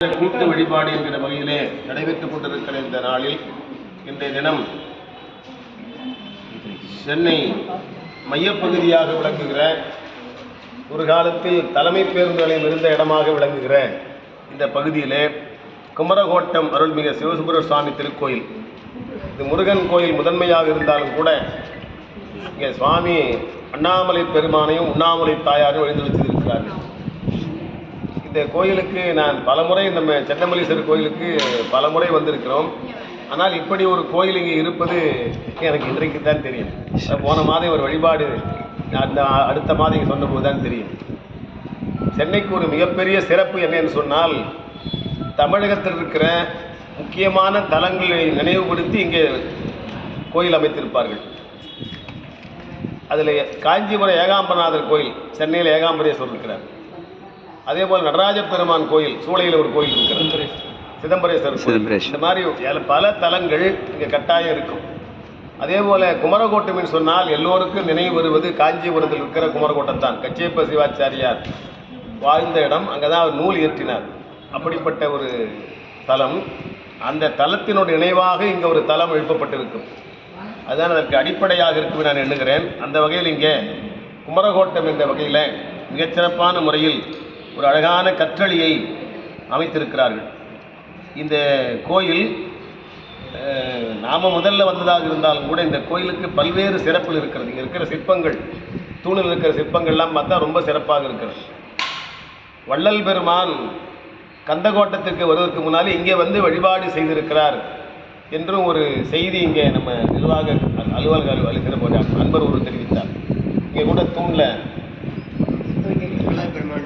கூட்டு வழிபாடு என்கிற வகையிலே நடைபெற்றுக் கொண்டிருக்கிற இந்த நாளில் இன்றைய தினம் சென்னை மையப்பகுதியாக விளங்குகிற ஒரு காலத்தில் தலைமை பேருந்து நிலையம் இருந்த இடமாக விளங்குகிற இந்த பகுதியிலே குமரகோட்டம் அருள்மிகு சிவசுபுர சுவாமி திருக்கோயில். இது முருகன் கோயில் முதன்மையாக இருந்தாலும் கூட இங்கே சுவாமி அண்ணாமலை பெருமானையும் உண்ணாமலை தாயாரும் எழுந்து வச்சிருக்கிறார்கள் இந்த கோயிலுக்கு நான் பலமுறை நம்ம சென்னமல்லீஸ்வரர் கோயிலுக்கு பலமுறை வந்திருக்கிறோம். ஆனால் இப்படி ஒரு கோயில் இங்கே இருப்பது எனக்கு இன்றைக்கு தான் தெரியும். போன மாதம் ஒரு வழிபாடு அந்த அடுத்த மாதம் இங்கே சொன்னபோது தான் தெரியும். சென்னைக்கு ஒரு மிகப்பெரிய சிறப்பு என்னன்னு சொன்னால் தமிழகத்தில் இருக்கிற முக்கியமான தலங்களை நினைவுபடுத்தி இங்கே கோயில் அமைத்திருப்பார்கள். அதில் காஞ்சிபுரம் ஏகாம்பரநாதர் கோயில் சென்னையில் ஏகாம்பரேஸ்வரர் இருக்கிறார். அதே போல் நடராஜ பெருமான் கோயில் சூளையில் ஒரு கோயில் இருக்கிறது. சிதம்பரேஸ்வரர். இந்த மாதிரி பல தலங்கள் இங்கே கட்டாயம் இருக்கும். அதே போல் குமரகோட்டம்னு சொன்னால் எல்லோருக்கும் நினைவு வருவது காஞ்சிபுரத்தில் இருக்கிற குமரகோட்டம் தான். கச்சேப்ப சிவாச்சாரியார் வாழ்ந்த இடம். அங்கே தான் அவர் நூல் இயற்றினார். அப்படிப்பட்ட ஒரு தலம். அந்த தலத்தினுடைய நினைவாக இங்கே ஒரு தலம் எழுப்பப்பட்டிருக்கும். அதுதான் அதற்கு அடிப்படையாக இருக்கும் நான் எண்ணுகிறேன். அந்த வகையில் இங்கே குமரகோட்டம் என்ற வகையில் மிகச்சிறப்பான முறையில் ஒரு அழகான கற்றளியை அமைத்திருக்கிறார்கள். இந்த கோயில் நாம் முதல்ல வந்ததாக இருந்தாலும் கூட இந்த கோயிலுக்கு பல்வேறு சிறப்பில் இருக்கிறது. இங்கே இருக்கிற சிற்பங்கள் தூணில் இருக்கிற சிற்பங்கள்லாம் பார்த்தா ரொம்ப சிறப்பாக இருக்கிறது. வள்ளல் பெருமான் கந்தகோட்டத்துக்கு வருவதற்கு முன்னால் இங்கே வந்து வழிபாடு செய்திருக்கிறார் என்றும் ஒரு செய்தி இங்கே நம்ம நிர்வாக அலுவலக அலுவலகிற போது அன்பர் ஒரு தெரிவித்தார். இங்கே கூட தூணில்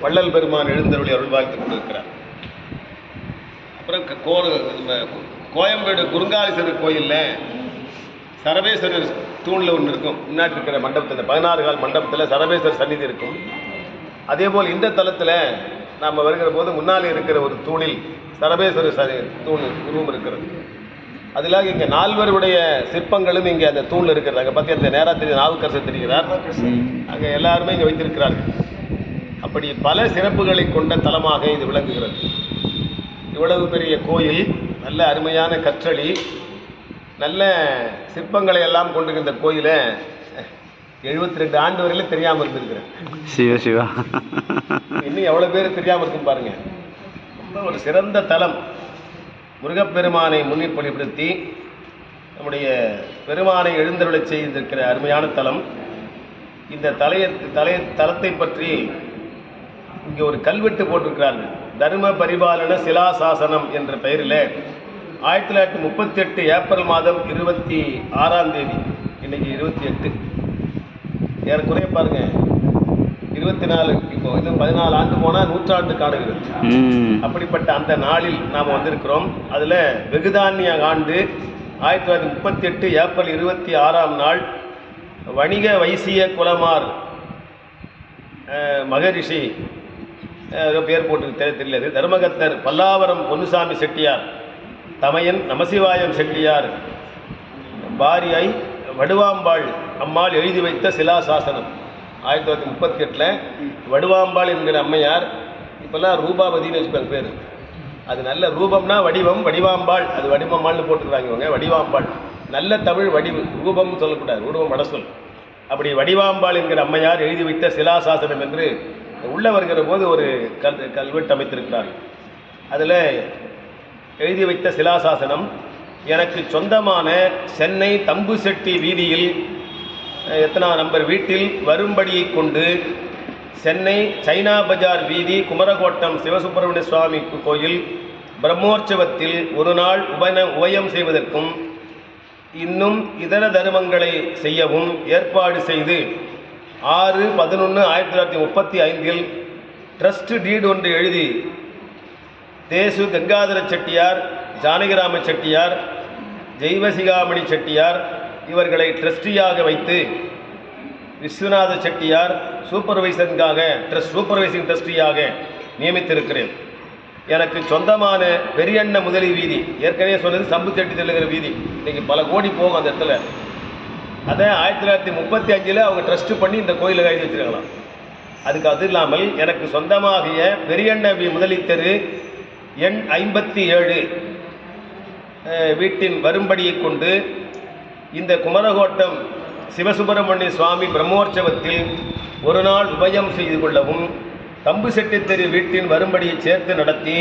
வள்ளல் பெருமான் எழுந்தருளி அருள்வாழ்த்து கொண்டிருக்கிறார். அப்புறம் க- நம்ம கோயம்பேடு குருங்காலீஸ்வரர் கோயிலில் சரபேஸ்வரர் தூணில் ஒன்று இருக்கும். முன்னாடி இருக்கிற மண்டபத்தில் பதினாறு கால் மண்டபத்தில் சரபேஸ்வரர் சந்நிதி இருக்கும். அதே போல் இந்த தலத்தில் நாம் வருகிற போது முன்னாலே இருக்கிற ஒரு தூணில் சரபேஸ்வரர் சரி தூண் உருவம் இருக்கிறது. அதிலாக இங்கே நால்வருடைய சிற்பங்களும் இங்கே அந்த தூணில் இருக்கிறது. அங்கே பற்றி அந்த நேரா தெரியும் நாவுக்கரசர் தெரிகிறார். அங்கே எல்லாருமே இங்கே வைத்திருக்கிறார்கள். அப்படி பல சிறப்புகளை கொண்ட தலமாக இது விளங்குகிறது. இவ்வளவு பெரிய கோயில் நல்ல அருமையான கற்றளி நல்ல சிற்பங்களை எல்லாம் கொண்டு இந்த கோயிலை எழுபத்தி ரெண்டு ஆண்டு வரையிலும் தெரியாமல் இருந்திருக்கிறேன். சிவா சிவா. இன்னும் எவ்வளோ பேர் தெரியாமல் இருக்கும் பாருங்க. ரொம்ப ஒரு சிறந்த தலம். முருகப்பெருமானை முன்னிப்படுத்தி நம்முடைய பெருமானை எழுந்தருளச் செய்திருக்கிற அருமையான தலம். இந்த தலைய தலைய தலத்தை பற்றி இங்கே ஒரு கல்வெட்டு போட்டிருக்கிறார்கள். தர்ம பரிபாலன சிலாசாசனம் என்ற பெயரில் ஆயிரத்தி தொள்ளாயிரத்தி முப்பத்தி எட்டு ஏப்ரல் மாதம் இருபத்தி ஆறாம் தேதி இன்னைக்கு இருபத்தி எட்டு. ஏறக்குறைய பாருங்க இருபத்தி நாலு இப்போ இன்னும் பதினாலு ஆண்டு போனால் நூற்றாண்டு காணுகிறது ம். அப்படிப்பட்ட அந்த நாளில் நாம் வந்திருக்கிறோம். அதில் வெகுதானிய ஆண்டு ஆயிரத்தி தொள்ளாயிரத்தி முப்பத்தி எட்டு ஏப்ரல் இருபத்தி ஆறாம் நாள் வணிக வைசிய குலமார் மகரிஷி ஏதோ பேர் போட்டு தெரியல தர்மகத்தர் பல்லாவரம் பொன்னுசாமி செட்டியார். தமையன் நமசிவாயம் செட்டியார். பாரியாய் வடுவாம்பாள் அம்மாள் எழுதி வைத்த சிலா சாசனம் ஆயிரத்தி தொள்ளாயிரத்தி முப்பத்தி எட்டில் வடுவாம்பாள் என்கிற அம்மையார் இப்போல்லாம் ரூபாபதினு வச்சுப்பாங்க பேர். அது நல்ல ரூபம்னா வடிவம் வடிவாம்பாள். அது வடிவம்மாள்னு போட்டுக்கிறாங்க இவங்க வடிவாம்பாள். நல்ல தமிழ் வடிவு ரூபம்னு சொல்லக்கூடாது ரூபம் வட சொல் அப்படி வடிவாம்பாள் என்கிற அம்மையார் எழுதி வைத்த சிலா சாசனம் என்று உள்ளே வருகிற போது ஒரு கல் கல்வெட்டு அமைத்திருக்கிறார்கள் அதில் எழுதி வைத்த சிலாசாசனம் எனக்கு சொந்தமான சென்னை தம்புசெட்டி வீதியில் எத்தனா நம்பர் வீட்டில் வரும்படியை கொண்டு சென்னை சைனா பஜார் வீதி குமரகோட்டம் சிவசுப்பிரமணிய சுவாமி கோயில் பிரம்மோற்சவத்தில் ஒரு நாள் உபன உபயம் செய்வதற்கும் இன்னும் இதர தர்மங்களை செய்யவும் ஏற்பாடு செய்து ஆறு பதினொன்று ஆயிரத்தி தொள்ளாயிரத்தி முப்பத்தி ஐந்தில் ட்ரஸ்ட் டீடு ஒன்று எழுதி தேசு கங்காதர செட்டியார் ஜானகிராம செட்டியார் ஜெய்வசிகாமணி செட்டியார் இவர்களை ட்ரஸ்டியாக வைத்து விஸ்வநாத செட்டியார் சூப்பர்வைசருக்காக ட்ரஸ்ட் சூப்பர்வைசிங் ட்ரஸ்டியாக நியமித்திருக்கிறேன். எனக்கு சொந்தமான பெரியண்ண முதலி வீதி ஏற்கனவே சொன்னது சம்பு செட்டி தெல்லுகிற வீதி. இன்றைக்கி பல கோடி போகும் அந்த இடத்துல. அதை ஆயிரத்தி தொள்ளாயிரத்தி முப்பத்தி அஞ்சில் அவங்க ட்ரஸ்ட் பண்ணி இந்த கோயிலை எழுதி வச்சிருக்கலாம் அதுக்கு அது இல்லாமல் எனக்கு சொந்தமாகிய பெரியண்ணவி வி- எண் ஐம்பத்தி ஏழு வீட்டின் வரும்படியை கொண்டு இந்த குமரகோட்டம் சிவசுப்பிரமணிய சுவாமி பிரம்மோற்சவத்தில் ஒரு நாள் உபயம் செய்து கொள்ளவும் தம்பு செட்டித்தெரு வீட்டின் வரும்படியை சேர்த்து நடத்தி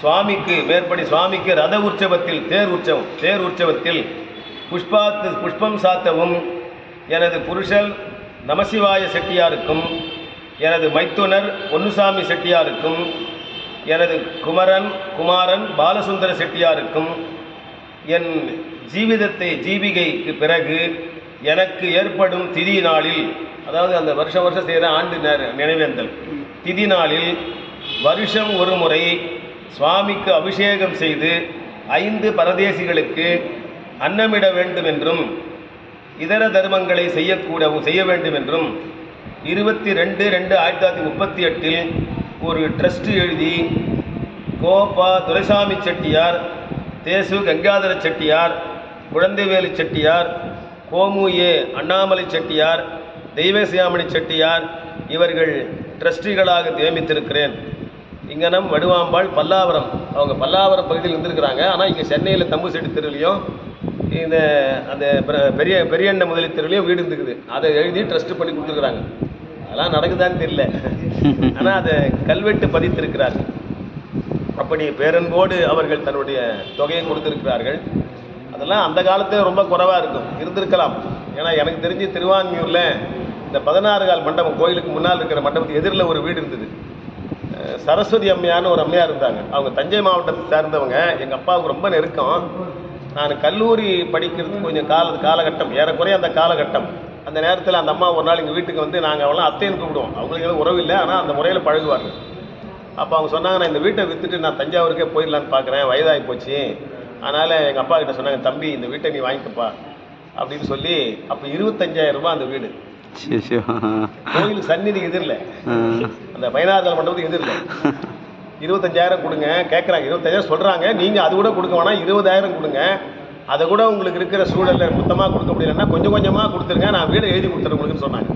சுவாமிக்கு மேற்படி சுவாமிக்கு ரத உற்சவத்தில் தேர் உற்சவம் தேர் உற்சவத்தில் புஷ்பாத்து புஷ்பம் சாத்தவும் எனது புருஷல் நமசிவாய செட்டியாருக்கும் எனது மைத்துனர் பொன்னுசாமி செட்டியாருக்கும் எனது குமரன் குமாரன் பாலசுந்தர செட்டியாருக்கும் என் ஜீவிதத்தை ஜீவிகைக்கு பிறகு எனக்கு ஏற்படும் திதி நாளில் அதாவது அந்த வருஷம் வருஷம் செய்கிற ஆண்டு நெ- நினைவேந்தல். திதி நாளில் வருஷம் ஒரு முறை சுவாமிக்கு அபிஷேகம் செய்து ஐந்து பரதேசிகளுக்கு அன்னமிட வேண்டும் என்றும் இதர தர்மங்களை செய்யக்கூட செய்ய வேண்டும் என்றும் இருபத்தி ரெண்டு ரெண்டு ஆயிரத்தி தொள்ளாயிரத்தி முப்பத்தி எட்டில் ஒரு ட்ரஸ்ட் எழுதி கோபா துரைசாமி செட்டியார் தேசு கங்காதர செட்டியார் குழந்தைவேலு செட்டியார் கோமு ஏ அண்ணாமலை செட்டியார் தெய்வசியாமணி செட்டியார் இவர்கள் ட்ரஸ்டிகளாக நியமித்திருக்கிறேன். இங்கனம் வடுவாம்பாள் பல்லாவரம். அவங்க பல்லாவரம் பகுதியில் இருந்திருக்கிறாங்க ஆனால் இங்கே சென்னையில் தம்பு செட்டி தெருவிலையும் இந்த அந்த பெரிய பெரிய பெரியண்ண முதலி வீடு இருந்துக்குது. அதை எழுதி ட்ரஸ்ட் பண்ணி கொடுத்துருக்குறாங்க. அதெல்லாம் நடக்குதான்னு தெரியல. ஆனால் அதை கல்வெட்டு பதித்திருக்கிறார்கள். அப்படி பேரன்போடு அவர்கள் தன்னுடைய தொகையை கொடுத்திருக்கிறார்கள். அதெல்லாம் அந்த காலத்தில் ரொம்ப குறைவாக இருக்கும். இருந்திருக்கலாம். ஏன்னா எனக்கு தெரிஞ்சு திருவான்மியூரில் இந்த பதினாறு கால் மண்டபம் கோயிலுக்கு முன்னால் இருக்கிற மண்டபத்துக்கு எதிரில் ஒரு வீடு இருந்தது. சரஸ்வதி அம்மையான்னு ஒரு அம்மையார் இருந்தாங்க. அவங்க தஞ்சை மாவட்டத்தை சேர்ந்தவங்க. எங்கள் அப்பாவுக்கு ரொம்ப நெருக்கம். நான் கல்லூரி படிக்கிறதுக்கு கொஞ்சம் கால காலகட்டம் ஏறக்குறைய அந்த காலகட்டம். அந்த நேரத்தில் அந்த அம்மா ஒரு நாள் எங்கள் வீட்டுக்கு வந்து நாங்கள் அவெல்லாம் அத்தைன்னு கூப்பிடுவோம். அவங்களுக்கு எதுவும் உறவு இல்லை ஆனால் அந்த முறையில் பழகுவார்கள். அப்போ அவங்க சொன்னாங்க நான் இந்த வீட்டை விற்றுட்டு நான் தஞ்சாவூருக்கே போயிடலான்னு பார்க்குறேன் வயதாகி போச்சு. அதனால் எங்கள் அப்பா கிட்ட சொன்னாங்க தம்பி இந்த வீட்டை நீ வாங்கிக்கப்பா. அப்படின்னு சொல்லி அப்போ இருபத்தஞ்சாயிரம் ரூபாய் அந்த வீடு. கோயில் சந்நிதி எதிரில். அந்த பதினாறு மண்டபத்துக்கு எதிரில். இருபத்தஞ்சாயிரம் கொடுங்க. கேட்குறாங்க இருபத்தஞ்சாயிரம் சொல்கிறாங்க நீங்கள் அது கூட கொடுக்க வேணாம் இருபதாயிரம் கொடுங்க. அதை கூட உங்களுக்கு இருக்கிற சூழலில் மொத்தமாக கொடுக்க முடியலன்னா கொஞ்சம் கொஞ்சமாக கொடுத்துருங்க. நான் வீடு எழுதி கொடுத்துறேன் உங்களுக்குன்னு சொன்னாங்க.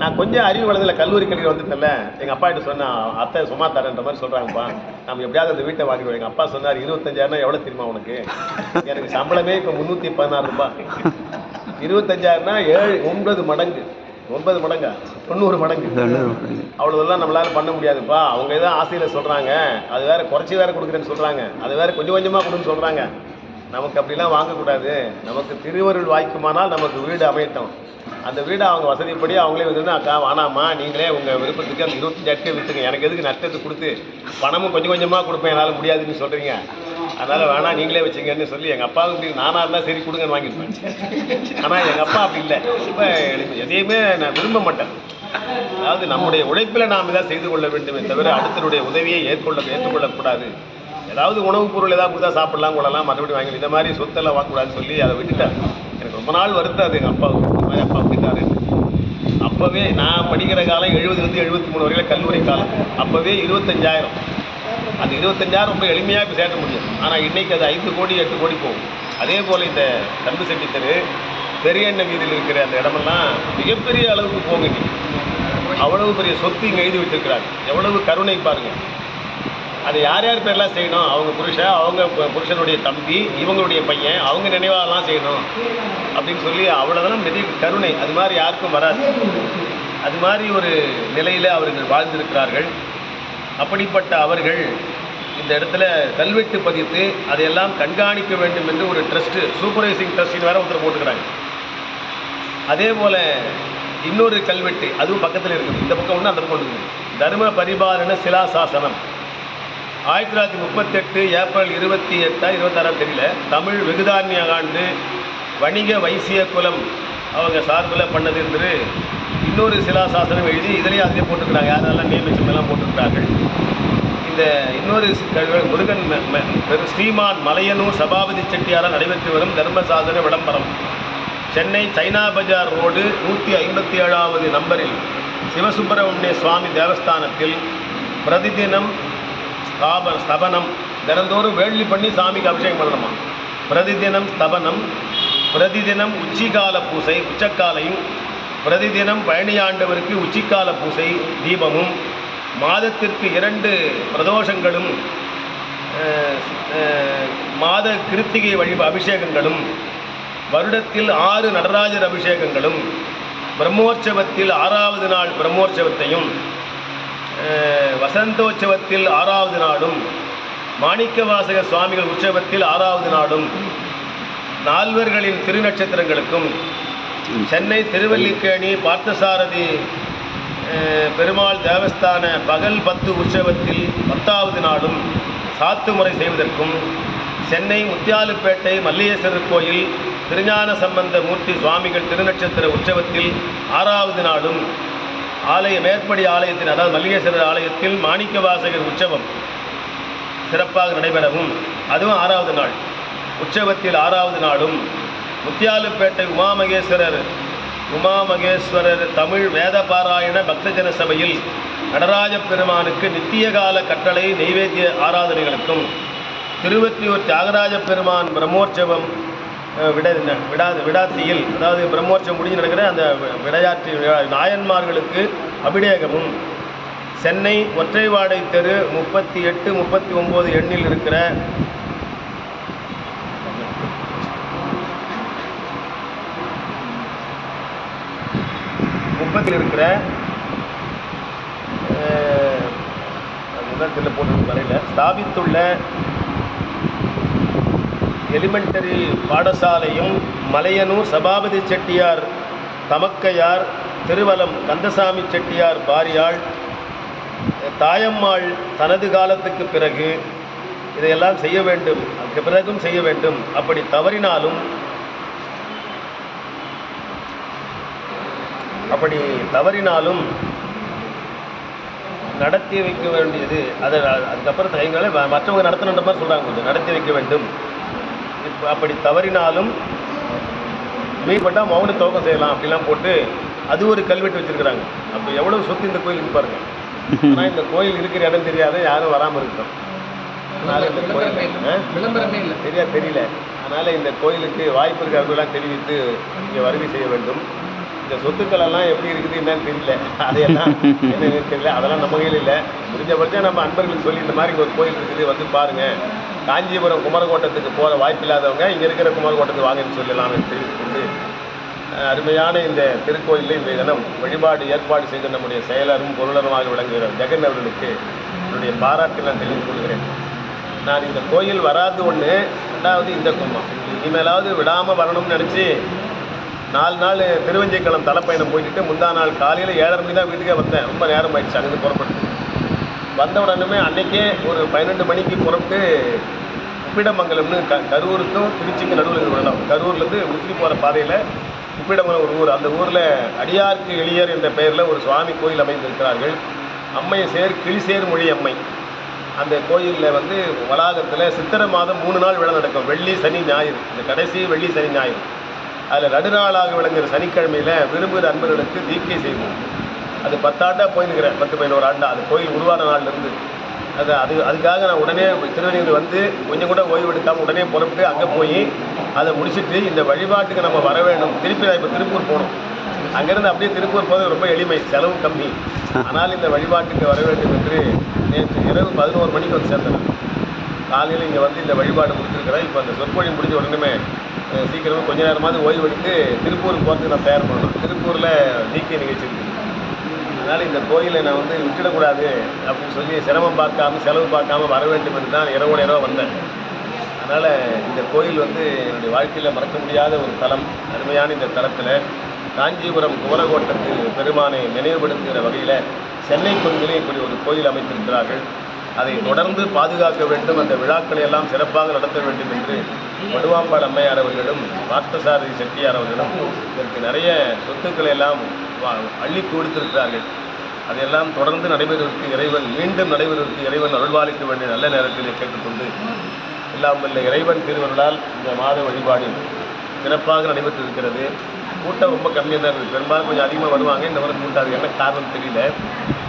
நான் கொஞ்சம் அறிவு வளர்ந்தில் கல்லூரி கல்வியில் வந்துட்டல எங்கள் அப்பா கிட்ட சொன்னேன் அத்தை சும்மா தரேன்ற மாதிரி சொல்கிறாங்கப்பா நம்ம எப்படியாவது அந்த வீட்டை வாங்கிடுவோம். எங்கள் அப்பா சொன்னார் இருபத்தஞ்சாயிரம்னா எவ்வளோ தெரியுமா உனக்கு? எனக்கு சம்பளமே இப்போ முந்நூற்றி பதினாறு ரூபாய். இருபத்தஞ்சாயிரம்னா ஏழு ஒன்பது மடங்கு. ஒன்பது மடங்கா. தொண்ணூறு மடங்கு. அவ்வளோதெல்லாம் நம்மளால பண்ண முடியாதுப்பா. அவங்க ஏதோ ஆசையில் சொல்கிறாங்க அது வேற குறைச்சி வேற கொடுக்குறேன்னு சொல்கிறாங்க அது வேற கொஞ்சம் கொஞ்சமாக கொடுன்னு சொல்கிறாங்க நமக்கு அப்படிலாம் வாங்கக்கூடாது. நமக்கு திருவருள் வாய்க்குமானால் நமக்கு வீடு அமையட்டும். அந்த வீடை அவங்க வசதிப்படி அவங்களே வந்து அக்கா வேணாம்மா நீங்களே உங்கள் விருப்பத்துக்கு அந்த இருபத்தஞ்சாயிரத்தே விற்றுங்க எனக்கு எதுக்கு நஷ்டத்தை கொடுத்து பணமும் கொஞ்சம் கொஞ்சமாக கொடுப்பேன் என்னால் முடியாதுன்னு சொல்கிறீங்க அதனால் வேணாம் நீங்களே வச்சுங்கன்னு சொல்லி எங்கள் அப்பாவுக்கு இப்படி நானாக இருந்தால் சரி கொடுங்கன்னு வாங்கியிருப்பேன். ஆனால் எங்கள் அப்பா அப்படி இல்லை. ரொம்ப எதையுமே நான் விரும்ப மாட்டேன். அதாவது நம்முடைய உழைப்பில் நாம் இதாக செய்து கொள்ள வேண்டுமே தவிர அடுத்தருடைய உதவியை ஏற்கொள்ள ஏற்றுக்கொள்ளக்கூடாது. ஏதாவது உணவுப் பொருள் ஏதாவது கொடுத்தா சாப்பிடலாம் கொள்ளலாம் மறுபடியும் வாங்கி இந்த மாதிரி சொத்தெல்லாம் வாங்கக்கூடாதுன்னு சொல்லி அதை விட்டுட்டேன். எனக்கு ரொம்ப நாள் வருத்தம் அது. எங்கள் அப்பாவுக்கு இந்த மாதிரி அப்பா விட்டாரு அப்போவே நான் படிக்கிற காலம் எழுபதுலேருந்து எழுபத்தி மூணு வரையில கல்லூரி காலம். அப்போவே இருபத்தஞ்சாயிரம். அந்த இருபத்தஞ்சாயிரம் ரொம்ப எளிமையாக இப்போ சேர்க்க முடியும். ஆனால் இன்னைக்கு அது ஐந்து கோடி எட்டு கோடி போகும். அதே போல் இந்த தம்பு செட்டி தெரு பெரிய எண்ணெய் வீதியில் இருக்கிற அந்த இடமெல்லாம் மிகப்பெரிய அளவுக்கு போங்க அவ்வளவு பெரிய சொத்து இங்கே எழுதி வச்சிருக்கிறாங்க. எவ்வளவு கருணை பாருங்க. அது யார் யார் பேர்லாம் செய்யணும்? அவங்க புருஷன் அவங்க புருஷனுடைய தம்பி இவங்களுடைய பையன் அவங்க நினைவாகலாம் செய்யணும். அப்படின்னு சொல்லி அவ்வளோதான் மிக கருணை. அது மாதிரி யாருக்கும் வராது. அது மாதிரி ஒரு நிலையில் அவர்கள் வாழ்ந்திருக்கிறார்கள். அப்படிப்பட்ட அவர்கள் இந்த இடத்துல கல்வெட்டு பதித்து அதையெல்லாம் கண்காணிக்க வேண்டும் என்று ஒரு ட்ரஸ்ட்டு சூப்பர்வைசிங் ட்ரஸ்டின் வேற ஒருத்தர் போட்டுக்கிறாங்க. அதே போல் இன்னொரு கல்வெட்டு அதுவும் பக்கத்தில் இருக்குது. இந்த பக்கம் ஒன்று அந்த பக்கம் ஒன்று இருக்குது. தர்ம பரிபாலன சிலாசாசனம். ஆயிரத்தி தொள்ளாயிரத்தி முப்பத்தெட்டு ஏப்ரல் இருபத்தி எட்டா இருபத்தாறாம் தெரியல தமிழ் வெகுதான்ய ஆண்டு வணிக வைசிய குலம் அவங்க சார்பில் பண்ணது என்று இன்னொரு சிலாசாசனம் எழுதி இதிலையும் அதிலே போட்டிருக்கிறாங்க. யாரெல்லாம் நியமிச்சமெல்லாம் போட்டிருக்கிறார்கள். இந்த இன்னொரு கல்வெ- முருகன் ஸ்ரீமான் மலையனூர் சபாபதி செட்டியாரால் நடைபெற்று வரும் தர்மசாசன விளம்பரம். சென்னை சைனா பஜார் ரோடு நூற்றி ஐம்பத்தி ஏழாவது நம்பரில் சிவசுப்பிரமணிய சுவாமி தேவஸ்தானத்தில் பிரதிதினம் ஸ்தாப ஸ்தபனம். தினந்தோறும் வேள்வி பண்ணி சாமிக்கு அபிஷேகம் பண்ணணுமா? பிரதிதினம் ஸ்தபனம் பிரதிதினம் உச்சிகால பூசை உச்சக்காலையும் பிரதிதினம் பழனியாண்டவருக்கு உச்சிக்கால பூசை தீபமும் மாதத்திற்கு இரண்டு பிரதோஷங்களும் மாத கிருத்திகை வழி அபிஷேகங்களும் வருடத்தில் ஆறு நடராஜர் அபிஷேகங்களும் பிரம்மோற்சவத்தில் ஆறாவது நாள் பிரம்மோற்சவத்தையும் வசந்தோற்சவத்தில் ஆறாவது நாளும் மாணிக்கவாசக சுவாமிகள் உற்சவத்தில் ஆறாவது நாளும் நால்வர்களின் திருநட்சத்திரங்களுக்கும் சென்னை திருவல்லிக்கேணி பார்த்தசாரதி பெருமாள் தேவஸ்தான பகல் பத்து உற்சவத்தில் பத்தாவது நாளும் சாத்து முறை செய்வதற்கும் சென்னை முத்தியாலுப்பேட்டை மல்லிகேஸ்வரர் கோயில் திருஞான சம்பந்த மூர்த்தி சுவாமிகள் திருநட்சத்திர உற்சவத்தில் ஆறாவது நாளும் ஆலய மேற்படி ஆலயத்தின் அதாவது மல்லிகேஸ்வரர் ஆலயத்தில் மாணிக்கவாசகர் உற்சவம் சிறப்பாக நடைபெறவும். அதுவும் ஆறாவது நாள். உற்சவத்தில் ஆறாவது நாளும் முத்தியாலுப்பேட்டை உமாமகேஸ்வரர் உமாமகேஸ்வரர் தமிழ் வேத பாராயண பக்தஜன சபையில் நடராஜ பெருமானுக்கு நித்தியகால கட்டளை நெய்வேத்திய ஆராதனைகளுக்கும் திருவற்றியூர் தியாகராஜ பெருமான் பிரம்மோற்சவம் விட விடா விடாத்தியில் அதாவது பிரம்மோற்சவம் முடிஞ்சு நடக்கிற அந்த விளையாட்டு நாயன்மார்களுக்கு அபிடேகமும் சென்னை ஒற்றைவாடை தெரு முப்பத்தி எட்டு முப்பத்தி ஒம்பது எண்ணில் இருக்கிற கிராமத்தில் இருக்கிற அஹ், அதுதான் தெரியல போட்டு வரையில். ஸ்தாபித்துள்ள எலிமெண்டரி பாடசாலையும் மலையனூர் சபாபதி செட்டியார் தமக்கையார் திருவலம் கந்தசாமி செட்டியார் பாரியாள் தாயம்மாள் தனது காலத்துக்கு பிறகு இதையெல்லாம் செய்ய வேண்டும் அதுக்கு பிறகும் செய்ய வேண்டும். அப்படி தவறினாலும் அப்படி தவறினாலும் நடத்தி வைக்க வேண்டியது அதை அதுக்கப்புறம் தைங்களே மற்றவங்க நடத்தணுன்ற மாதிரி சொல்கிறாங்க கொஞ்சம். நடத்தி வைக்க வேண்டும். இப்ப அப்படி தவறினாலும் மீன்பட்டால் மௌன துவக்கம் செய்யலாம் அப்படிலாம் போட்டு அது ஒரு கல்வெட்டு வச்சிருக்கிறாங்க. அப்போ எவ்வளவு சொத்து இந்த கோயில் பாருங்க. ஆனால் இந்த கோயில் இருக்கிற இடம் தெரியாத யாரும் வராமல் இருக்கோம் அதனால இந்த கோயில் சரியா தெரியல. அதனால் இந்த கோயிலுக்கு வாய்ப்பு இருக்கிறவர்களாம் தெரிவித்து இங்கே வருகை செய்ய வேண்டும். இந்த சொத்துக்கள் எல்லாம் எப்படி இருக்குது என்னன்னு தெரியல. அதையெல்லாம் என்னன்னு தெரியல. அதெல்லாம் நம்ம கையில் இல்லை. முடிஞ்சபட்சம் நம்ம அன்பர்களுக்கு சொல்லி இந்த மாதிரி ஒரு கோயில் இருக்குது வந்து பாருங்க. காஞ்சிபுரம் குமரகோட்டத்துக்கு போகிற வாய்ப்பு இல்லாதவங்க இங்கே இருக்கிற குமரகோட்டத்துக்கு வாங்கன்னு சொல்லலாம் தெரிவித்துக்கொண்டு அருமையான இந்த திருக்கோயிலில் இந்த தினம் வழிபாடு ஏற்பாடு செய்த நம்முடைய செயலரும் பொருளருமாக விளங்குகிற ஜெகன் அவர்களுக்கு என்னுடைய பாராட்டு நான் தெரிவித்துக் கொள்கிறேன். நான் இந்த கோயில் வராது ஒன்று ரெண்டாவது இந்த கும்பம். இனிமேலாவது விடாமல் வரணும்னு நினச்சி நாலு நாள் திருவஞ்சைக்களம் தலைப்பயணம் போயிட்டு முந்தா நாள் காலையில் ஏழரை மணி தான் வீட்டுக்கே வந்தேன். ரொம்ப நேரம் ஆயிடுச்சு அங்கேருந்து புறப்பட்டு. வந்த உடனே அன்னைக்கே ஒரு பன்னெண்டு மணிக்கு புறப்பட்டு உப்பிடமங்கலம்னு க கரூருக்கும் திருச்சிக்கும் நடுவில் இருக்கிற இடம். கரூர்லேருந்து உச்சி போகிற பாதையில் உப்பிடமங்கலம் ஒரு ஊர். அந்த ஊரில் அடியார்க்கு எளியர் என்ற பெயரில் ஒரு சுவாமி கோயில் அமைந்திருக்கிறார்கள். அம்மையை சேர் கிளிசேர் மொழி அம்மை. அந்த கோயிலில் வந்து வளாகத்தில் சித்திரை மாதம் மூணு நாள் விழா நடக்கும். வெள்ளி சனி ஞாயிறு. இந்த கடைசி வெள்ளி சனி ஞாயிறு. அதில் நடுநாளாக விளங்குகிற சனிக்கிழமையில் விரும்புகிற அன்பர்களுக்கு தீக்கை செய்வோம். அது பத்தாண்டாக போயிருக்கிறேன் பத்து பதினோரு ஆண்டா. அது கோயில் உருவான நாள்லேருந்து. அது அது அதுக்காக நான் உடனே திருவண்ணூர் வந்து கொஞ்சம் கூட ஓய்வு எடுக்காமல் உடனே புறப்பட்டு அங்கே போய் அதை முடிச்சிட்டு இந்த வழிபாட்டுக்கு நம்ம வர வேண்டும் திருப்பி நான் இப்போ திருப்பூர் போகணும். அங்கேருந்து அப்படியே திருப்பூர் போகிறது ரொம்ப எளிமை செலவு கம்மி. ஆனால் இந்த வழிபாட்டுக்கு வர வேண்டும் என்று நேற்று இரவு பதினோரு மணிக்கு வந்து சேர்ந்தேன். காலையில் இங்கே வந்து இந்த வழிபாடு முடிச்சிருக்கிறேன். இப்போ அந்த சொற்பொழி முடிஞ்ச உடனே சீக்கிரமாக கொஞ்ச நேரமாவது ஓய்வு எடுத்து திருப்பூருக்கு போகிறதுக்கு நான் தயார் பண்ணணும். திருப்பூரில் நீக்கிய நிகழ்ச்சி இருக்குது அதனால் இந்த கோயிலை நான் வந்து விட்டுடக்கூடாது அப்படின்னு சொல்லி சிரமம் பார்க்காம செலவு பார்க்காம வர வேண்டும் என்று தான் இரவோட இரவு வந்தேன். அதனால் இந்த கோயில் வந்து என்னுடைய வாழ்க்கையில் மறக்க முடியாத ஒரு தலம். அருமையான இந்த தலத்தில் காஞ்சிபுரம் குமரகோட்டத்து பெருமானை நினைவுபடுத்துகிற வகையில் சென்னை கோயிலே இப்படி ஒரு கோயில் அமைத்திருக்கிறார்கள். அதை தொடர்ந்து பாதுகாக்க வேண்டும். அந்த விழாக்களை எல்லாம் சிறப்பாக நடத்த வேண்டும் என்று வடுவாம்பாள் அம்மையார் அவர்களும் பார்த்தசாரதி செட்டியார் அவர்களும் இதற்கு நிறைய சொத்துக்களை எல்லாம் வா- அள்ளி கொடுத்திருக்கிறார்கள். அதையெல்லாம் தொடர்ந்து நடைபெறுவதற்கு இறைவன் மீண்டும் நடைபெறுவதற்கு இறைவன் அருள்வாளிக்க வேண்டிய நல்ல நேரத்தில் கேட்டுக்கொண்டு எல்லாம் வல்ல இறைவன் திருவருளால் இந்த மாத வழிபாடு சிறப்பாக நடைபெற்று இருக்கிறது கூட்டம் ரொம்ப கம்மியாக தான் இருக்குது பெரும்பாலும் கொஞ்சம் அதிகமாக வருவாங்க. இந்த வாரம் கூட்டாது. என்ன காரணம் தெரியல.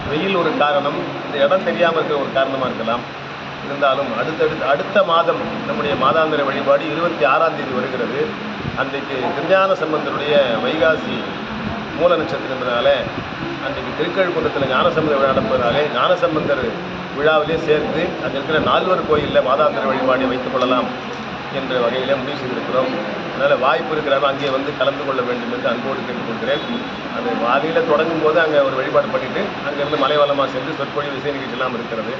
வெயில் ஒரு காரணம். இந்த இடம் தெரியாமல் இருக்கிற ஒரு காரணமாக இருக்கலாம். இருந்தாலும் அடுத்தடுத்து அடுத்த மாதம் நம்முடைய மாதாந்திர வழிபாடு இருபத்தி ஆறாம் தேதி வருகிறது. அன்றைக்கு திருஞான சம்பந்தருடைய வைகாசி மூல நட்சத்திரத்தினால அன்றைக்கு திருக்கழுக்குன்றத்தில் ஞானசம்பந்த விழா நடப்பதனாலே ஞானசம்பந்தர் விழாவிலே சேர்த்து அங்கே இருக்கிற நால்வர் கோயிலில் மாதாந்திர வழிபாடை வைத்துக் கொள்ளலாம் என்ற வகையில் முடிவு செய்திருக்கிறோம். அதனால் வாய்ப்பு இருக்கிறாங்க அங்கே வந்து கலந்து கொள்ள வேண்டும் என்று அன்போடு கேட்டுக்கொள்கிறேன். அது வாதியில் தொடங்கும் போது அங்கே ஒரு வழிபாடு பண்ணிவிட்டு அங்கேருந்து மலைவளமாக சென்று சொற்பொழி விசை நிகழ்ச்சியெல்லாம் இருக்கிறது.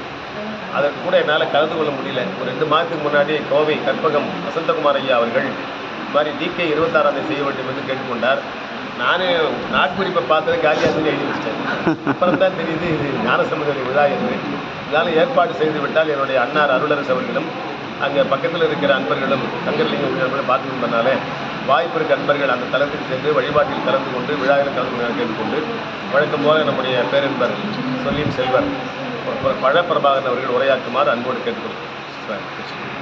அதற்கு கூட என்னால் கலந்து கொள்ள முடியல. ஒரு ரெண்டு மாதத்துக்கு முன்னாடி கோவை கற்பகம் வசந்தகுமார் ஐயா அவர்கள் இது மாதிரி டிகே இருபத்தாறாம் தேதி செய்ய வேண்டும் என்று கேட்டுக்கொண்டார். நான் நாட்குறிப்பை பார்த்தது காலியாசன் எழுதி வச்சிட்டேன். அப்புறம் தான் தெரியுது இது ஞானசமுதரி விழா என்று. இதனால் ஏற்பாடு செய்து விட்டால் என்னுடைய அன்னார் அருளரசு அவர்களும் அங்கே பக்கத்தில் இருக்கிற அன்பர்களும் சங்கரலிங்கம் உள்ளிட்டவர்களும் பார்த்து பண்ணால வாய்ப்பு இருக்க அன்பர்கள் அந்த தளத்துக்கு சென்று வழிபாட்டில் கலந்து கொண்டு விழாவில் கலந்து கொண்டு கேட்டுக்கொண்டு வழக்கம் போல நம்முடைய பேரன்பர் சொல்லின் செல்வர். பழ பிரபாகரன் அவர்கள் உரையாற்றுமாறு அன்போடு கேட்டுக்கொள்கிறேன்.